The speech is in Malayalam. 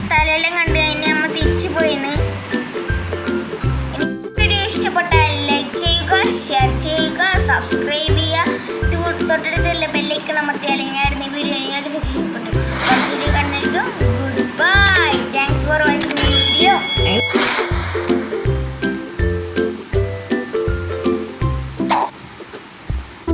സ്ഥലമെല്ലാം കണ്ടു കഴിഞ്ഞാൽ നമ്മൾ തിരിച്ചു പോയിന്ന് ഷെയർ ചെയ്യുക സബ്സ്ക്രൈബ് ചെയ്യുക. തൊട്ടടുത്തുള്ള ബെല്ലൈക്കൺ അമർത്തിയാലേ ഞാൻ വീഡിയോ ഞാൻ